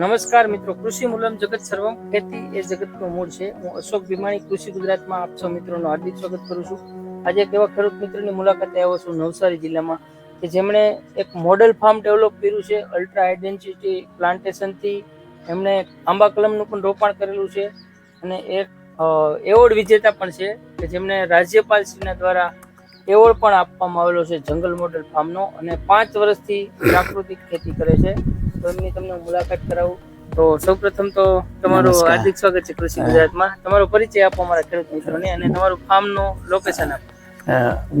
નમસ્કાર મિત્રો, કૃષિ મૂલમ જગત સર્વમ. ખેતી એ જગતનું મૂળ છે. હું અશોક ભીમાણી, કૃષિ ગુજરાતમાં આપ સૌ મિત્રોનું હાર્દિક સ્વાગત કરું છું. આજે એક એવા ખેડૂત મિત્રની મુલાકાતે આવ્યો છું નવસારી જિલ્લામાં, કે જેમણે એક મોડેલ ફાર્મ ડેવલપ કર્યું છે, અલ્ટ્રા હાઈ પ્લાન્ટેશનથી. એમણે આંબા કલમનું પણ રોપાણ કરેલું છે. અને એક એવોર્ડ વિજેતા પણ છે, કે જેમણે રાજ્યપાલશ્રીના દ્વારા એવોર્ડ પણ આપવામાં આવેલો છે જંગલ મોડેલ ફાર્મનો. અને પાંચ વર્ષથી પ્રાકૃતિક ખેતી કરે છે. તો એમની તમને મુલાકાત કરાવું. તો સૌપ્રથમ તો તમારું. હાર્દિક સ્વાગત છે કૃષિ ગુજરાતમાં. તમારો પરિચય આપો અમારા ખેડૂત મિત્રોને અને તમારું ફાર્મનું લોકેશન આપો.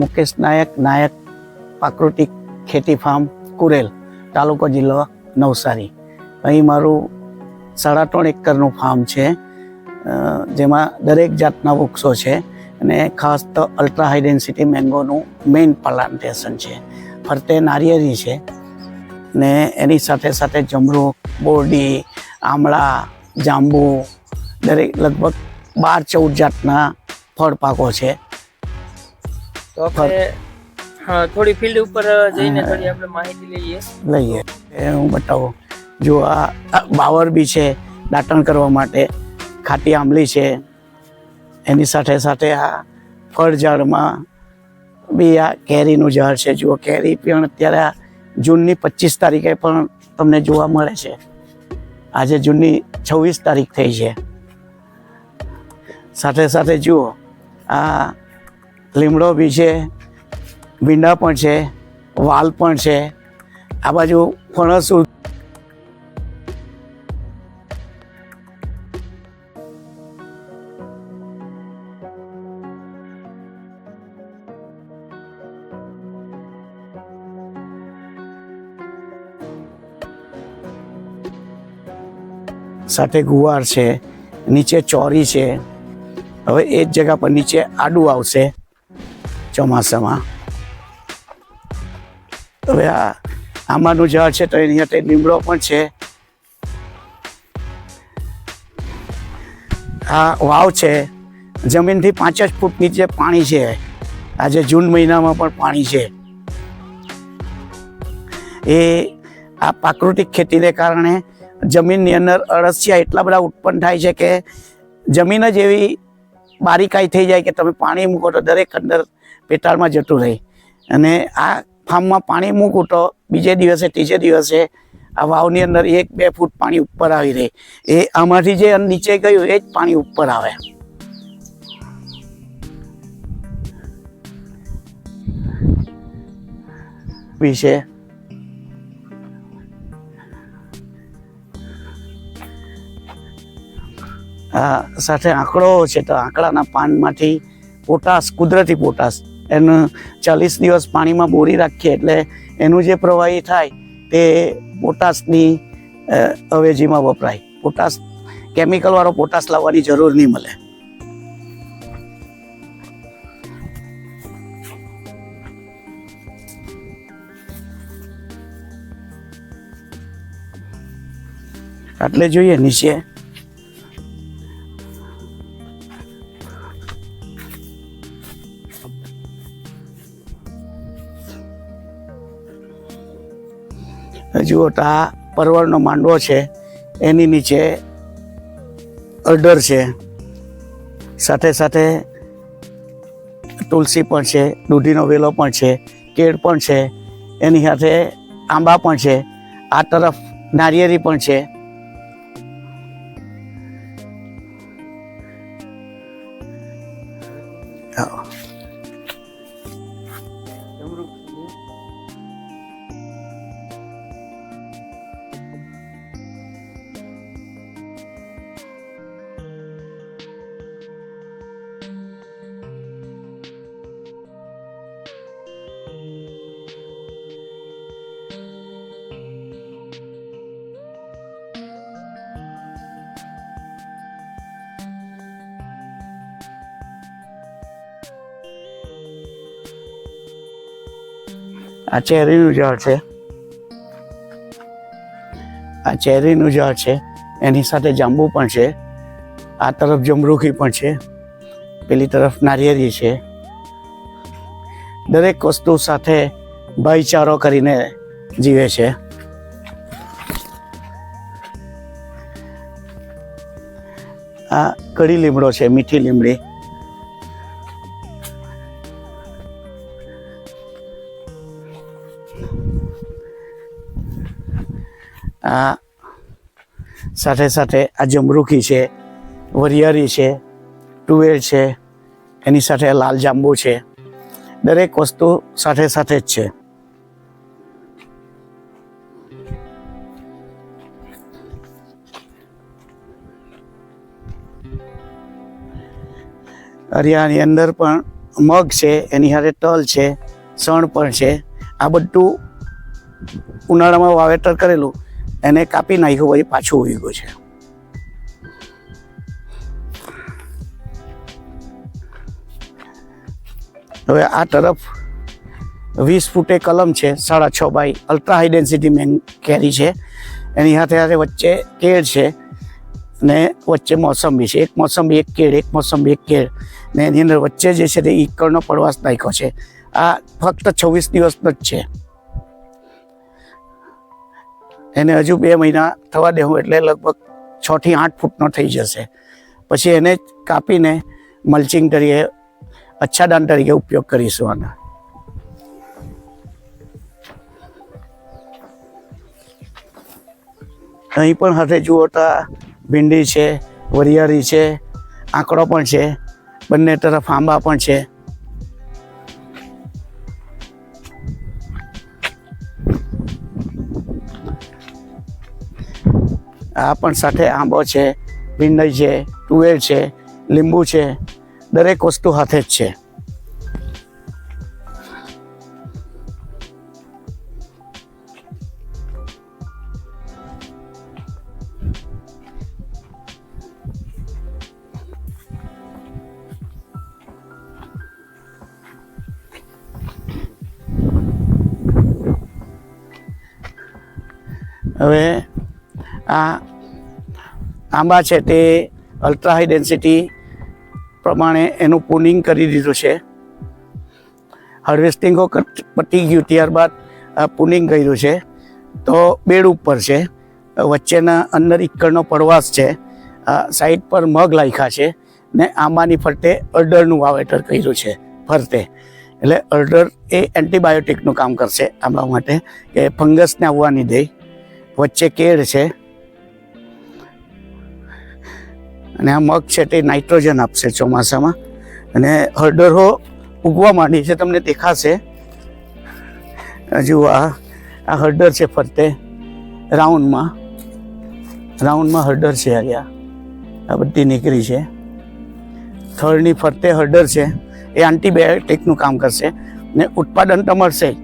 મુકેશ નાયક નાયક પ્રાકૃતિક ખેતી ફાર્મ કુરેલ તાલુકો જિલ્લો નવસારી. અહીં મારું સાડા ત્રણ એકરનું ફાર્મ છે. જેમાં દરેક જાતના વૃક્ષો છે અને ખાસ તો અલ્ટ્રા હાઈ ડેન્સિટી મેંગોનું મેઇન પ્લાન્ટેશન છે. ફરતે નારિયેરી છે. ને એની સાથે સાથે જમરૂ બોરડી આમળા જાંબુ દરેક લગભગ બાર ચૌદ જાતના ફળ પાકો છે. તો આપણે થોડી ફિલ્ડ ઉપર જઈને થોડી આપણે માહિતી લઈએ. લઈએ. એ હું બતાવું. જો આ બાવર બી છે દાટણ કરવા માટે. ખાટી આંબલી છે. એની સાથે સાથે આ ફળ ઝાડમાં બી આ કેરીનું ઝાડ છે. જુઓ કેરી પણ અત્યારે આ જૂનની પચીસ તારીખે પણ તમને જોવા મળે છે. આજે જૂનની છવ્વીસ તારીખ થઈ છે. સાથે સાથે જુઓ, આ લીમડો બી છે, ભીંડા પણ છે, વાલ પણ છે. આ બાજુ ફણસ સાથે ગુવાર છે, નીચે ચોરી છે. હવે એ જ જગા પર નીચે આડું આવશે ચોમાસામાં. હવે આ આંબાનું ઝાડ છે તો એની સાથે લીમડો પણ છે. આ વાવ છે, જમીનથી પાંચ જ ફૂટ નીચે પાણી છે. આજે જૂન મહિનામાં પણ પાણી છે. એ આ પ્રાકૃતિક ખેતીને કારણે જમીનની અંદર અળસિયા એટલા બધા ઉત્પન્ન થાય છે કે જમીન જ એવી બારીકાઈ થઈ જાય કે તમે પાણી મૂકો તો દરેક અંદર પેટાળમાં જતું રહે. અને આ ફાર્મમાં પાણી મૂકું તો બીજે દિવસે, ત્રીજે દિવસે આ વાવની અંદર એક, બે ફૂટ પાણી ઉપર આવી રહે. એ આમાંથી જે નીચે ગયું એ જ પાણી ઉપર આવે. વિશે સાથે આંકડો છે તો આંકડાના પાનમાંથી પોટાશ, કુદરતી પોટાશ, એનું ચાલીસ દિવસ પાણીમાં બોરી રાખીએ એટલે એનું જે પ્રવાહી થાય તે પોટાશની અવેજીમાં વપરાય. પોટાશ કેમિકલવાળો પોટાશ લાવવાની જરૂર નહીં મળે. આટલે જોઈએ, નીચે જુઓ તો આ પરવળનો માંડવો છે, એની નીચે અડર છે, સાથે સાથે તુલસી પણ છે, દૂધીનો વેલો પણ છે, કેળ પણ છે, એની સાથે આંબા પણ છે, આ તરફ નારિયેરી પણ છે હા. આ ચેરીનું જળ છે. આ ચેરીનું જળ છે. એની સાથે જાંબુ પણ છે. આ તરફ જમરૂખી પણ છે. પેલી તરફ નારિયેરી છે. દરેક વસ્તુ સાથે ભાઈચારો કરીને જીવે છે. આ કડી લીમડો છે, મીઠી લીમડી. સાથે સાથે આ જમરૂખી છે, વરિયારી છે, તુવેર છે, એની સાથે લાલ જાંબુ છે, દરેક વસ્તુ સાથે સાથે જ છે. અરિયાની અંદર પણ મગ છે, એની સાથે તલ છે સણ પણ છે. આ બધું ઉનાળામાં વાવેતર કરેલું એને કાપી નાખ્યું પછી પાછું ઉગ્યું છે. હવે આ તરફ વીસ ફૂટે કલમ છે, સાડા છ by ultra high density main કેરી છે. એની સાથે સાથે વચ્ચે કેળ છે ને વચ્ચે મોસંબી છે. એક મોસંબી, એક કેળ, એક મોસંબી, એક કેળ. ને એની અંદર વચ્ચે જે છે તે ઈકળનો પડવાશ નાખ્યો છે. આ ફક્ત છવ્વીસ દિવસનો જ છે. એને હજુ બે મહિના થવા દેવું એટલે લગભગ છથી આઠ ફૂટનો થઈ જશે. પછી એને કાપીને મલ્ચિંગ તરીકે, અચ્છાદાન તરીકે ઉપયોગ કરીશું આના. અહીં પણ હાથે જુઓ તો ભીંડી છે, વરિયાળી છે, આંકડો પણ છે, બંને તરફ આંબા પણ છે. આ પણ સાથે આંબો છે, ભીંડઈ છે, તુવેર છે, લીંબુ છે, દરેક વસ્તુ હાથે જ છે. હવે આ આંબા છે તે અલ્ટ્રા હાઈ ડેન્સિટી પ્રમાણે એનું પુનિંગ કરી દીધું છે. હાર્વેસ્ટિંગો પતી ગયું ત્યારબાદ પુનિંગ કર્યું છે. તો બેડ ઉપર છે. વચ્ચેના અંદર ઈકળનો પડવાશ છે. સાઈડ પર મગ લાખ્યા છે ને આંબાની ફરતે અડરનું વાવેતર કર્યું છે ફરતે. એટલે અડર એ એન્ટીબાયોટિકનું કામ કરશે આંબા માટે કે ફંગસને આવવા નહીં દે. વચ્ચે કેળ છે. અને આ મગ છે તે નાઇટ્રોજન આપશે ચોમાસામાં. અને હળદરો ઉગવા માંડી છે, તમને દેખાશે. હજુ આ આ હળદર છે ફરતે, રાઉન્ડમાં. રાઉન્ડમાં હળદર છે અહીંયા આ બધી નીકળી છે. થળની ફરતે હળદર છે. એ એન્ટીબાયોટિકનું કામ કરશે. ને ઉત્પાદન તો મળશે.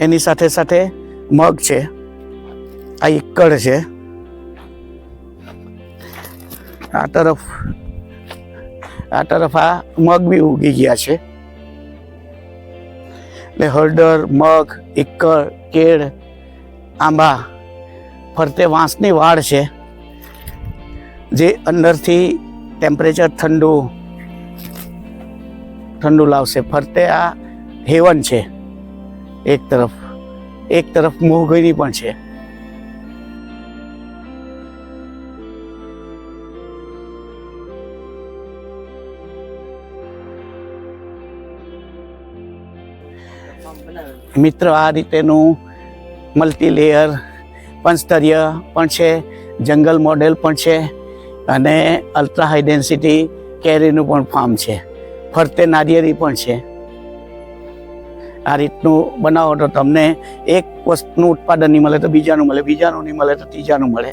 એની સાથે સાથે મગ છે. આ ઈકડ છે. આ તરફ આ તરફ આ મગ બી ઉગી ગયા છે. એટલે હળદર, મગ ઇક્કર કેળ, આંબા ફરતે વાંસની વાડ છે, જે અંદરથી ટેમ્પરેચર ઠંડુ ઠંડુ લાવશે. ફરતે આ હેવન છે, એક તરફ. એક તરફ મોહગરી પણ છે. મિત્ર આ રીતેનું મલ્ટી લેયર પંચસ્તરીય પણ છે જંગલ મોડેલ પણ છે અને અલ્ટ્રા હાઈ ડેન્સિટી કેરીનું પણ ફાર્મ છે. ફરતે નારિયેરી પણ છે. આ રીતનું બનાવો તો તમને એક વસ્તુનું ઉત્પાદન નહીં મળે તો બીજાનું મળે, બીજાનું નહીં મળે તો ત્રીજાનું મળે.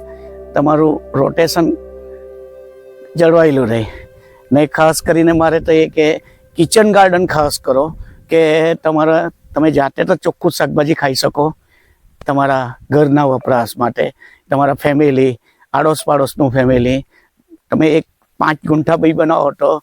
તમારું રોટેશન જળવાયેલું રહે. ને ખાસ કરીને મારે તો એ કે કિચન ગાર્ડન ખાસ કરો કે તમારા તમે જાતે તો ચોખ્ખું શાકભાજી ખાઈ શકો તમારા ઘરના વપરાશ માટે, તમારા ફેમિલી આડોશ પાડોશનું ફેમિલી તમે એક પાંચ ગુંઠા બી બનાવો તો